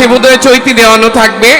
হাতে বোধহয় চৈতি দেওয়ানো থাকবে।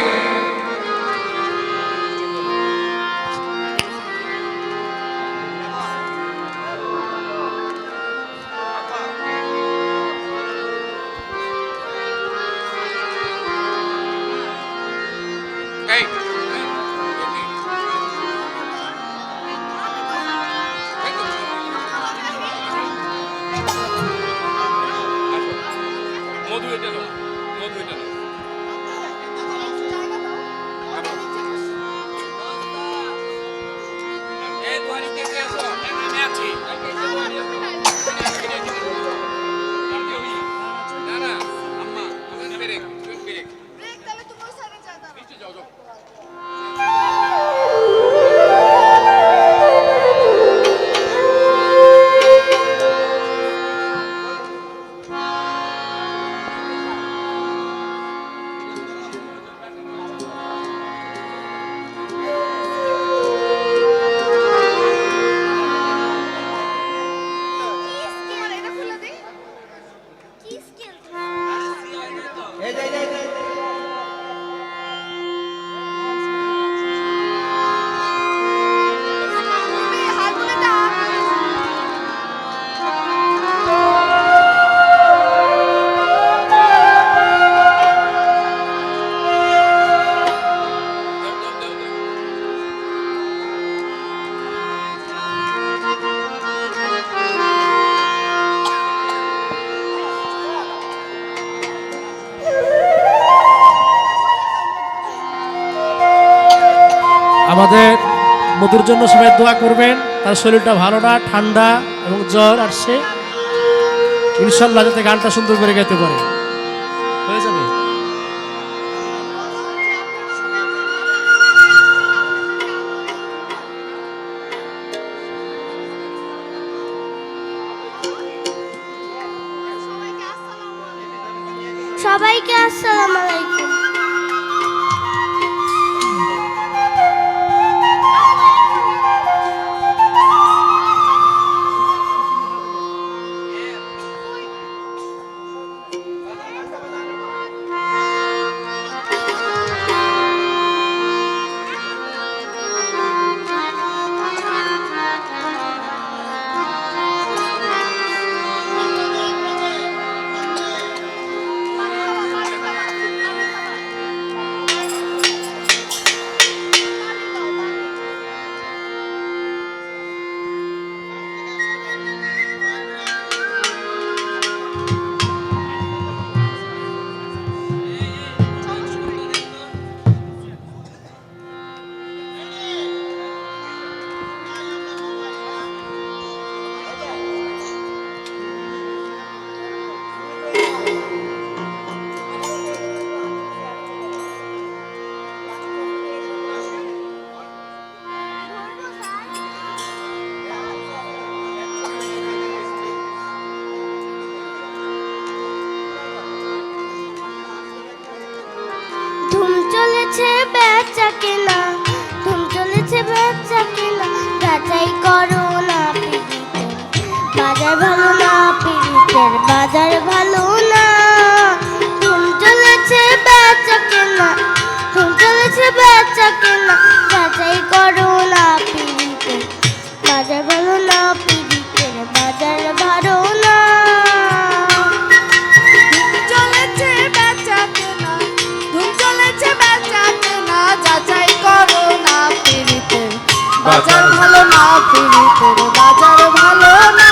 মধুর জন্য সবাই দোয়া করবেন। তার শরীরটা ভালো না, ঠান্ডা এবং জ্বর আসছে। ইনশাল্লাহ যাতে গানটা সুন্দর করে গাইতে পারে। হয়ে যাবে? পিড়িতের বাজার ভালো না। ধুম চলেছে বেচা কেনা ধুম চলেছে বেচা কেনা। যাচাই করো না পিড়িতের বাজার ভালো না পিড়িতের বাজার ভালো না। চলেছে বেচা কেনা ধুম চলেছে বেচা কেনা। যাচাই করো না পিড়িতে বাজার। ভালো না পিড়িতে বাজার ভালো না।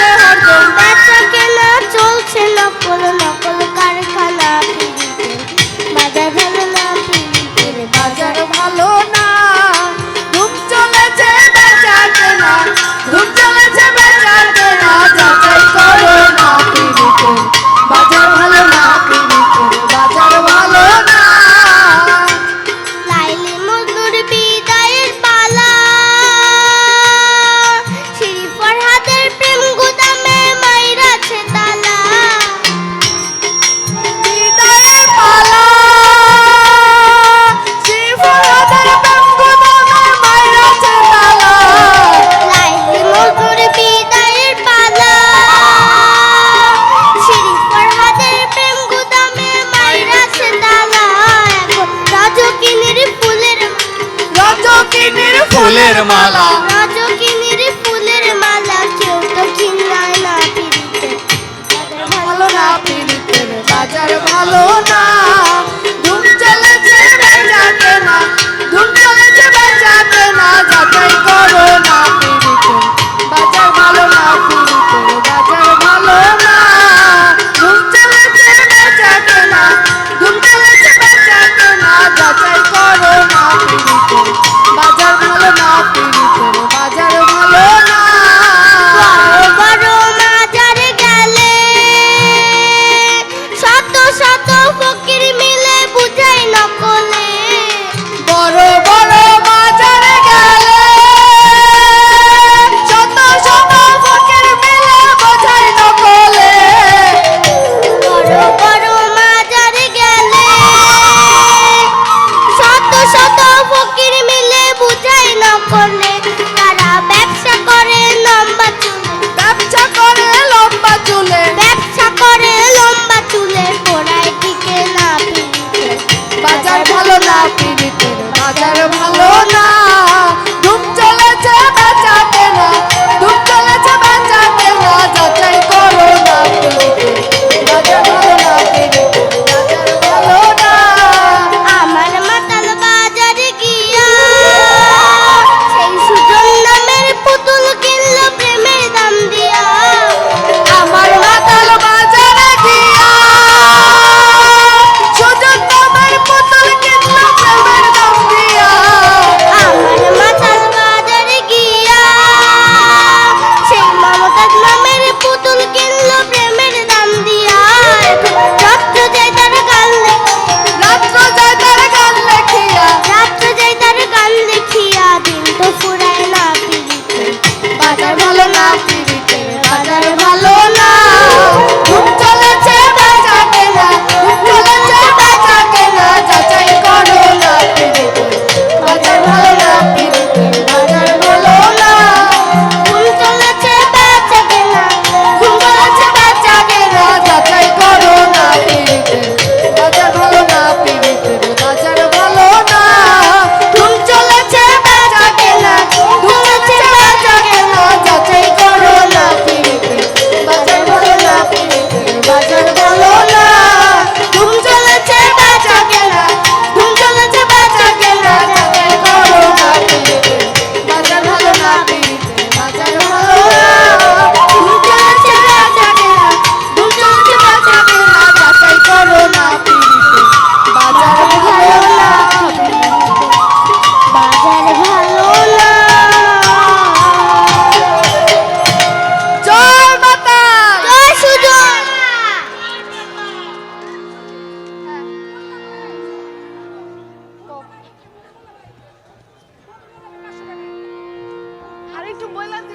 হরদম রাজার ভালো না।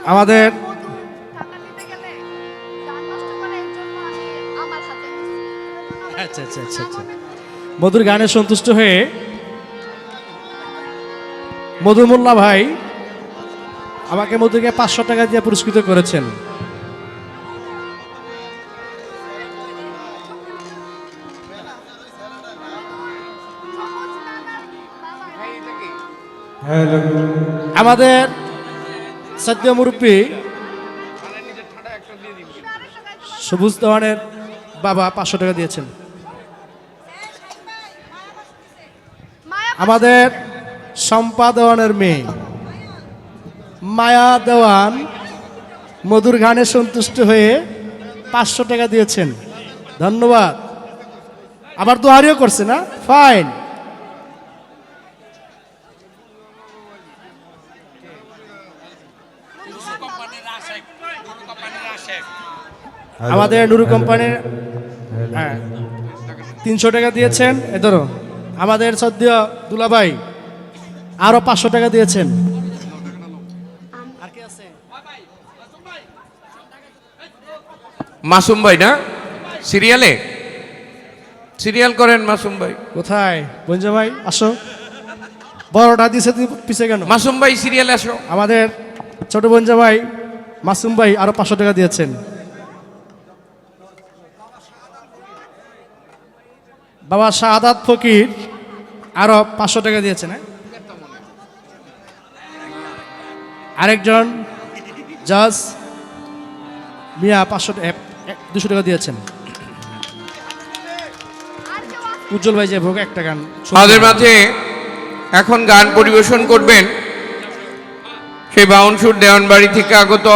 আমাদের আচ্ছা, আচ্ছা আচ্ছা আচ্ছা মধুর গানে সন্তুষ্ট হয়ে মধুমুল্লা ভাই আমাকে মধুকে পাঁচশো টাকা দিয়ে পুরস্কৃত করেছেন। আমাদের সদ্য মুরব্বী, সবুজ দেওয়ানের বাবা পাঁচশো টাকা দিয়েছেন। আমাদের সম্পাদনের মেয়ে, মায়া দেওয়ান মধুর গানে সন্তুষ্ট হয়ে পাঁচশো টাকা দিয়েছেন। ধন্যবাদ। আবার তো করছে না? ফাইন আমাদের নুরু কোম্পানির হ্যাঁ তিনশো টাকা দিয়েছেন। এ ধরো আমাদের সদ্য দুলাভাই আরও পাঁচশো টাকা দিয়েছেন। মাসুম ভাই না? সিরিয়ালে? সিরিয়াল করেন মাসুম ভাই। কোথায়? বঞ্জা ভাই আসো। বড়টা দিছে পিছিয়ে কেন? মাসুম ভাই সিরিয়ালে আসো। আমাদের ছোট বোন জামাই, মাসুম ভাই আরও পাঁচশো টাকা দিয়েছেন। বাবা শাহাদাত ফকির আরও পাঁচশো টাকা দিয়েছেন হ্যাঁ? আরেকজন, জাজ, মিয়া পাঁচশো দুশো টাকা দিয়েছেন। উজ্জ্বল ভাই যে ভোগ, একটা গান মাঝে এখন গান পরিবেশন করবেন। সেই বাউনসুর দেওয়ানবাড়ি থেকে আগত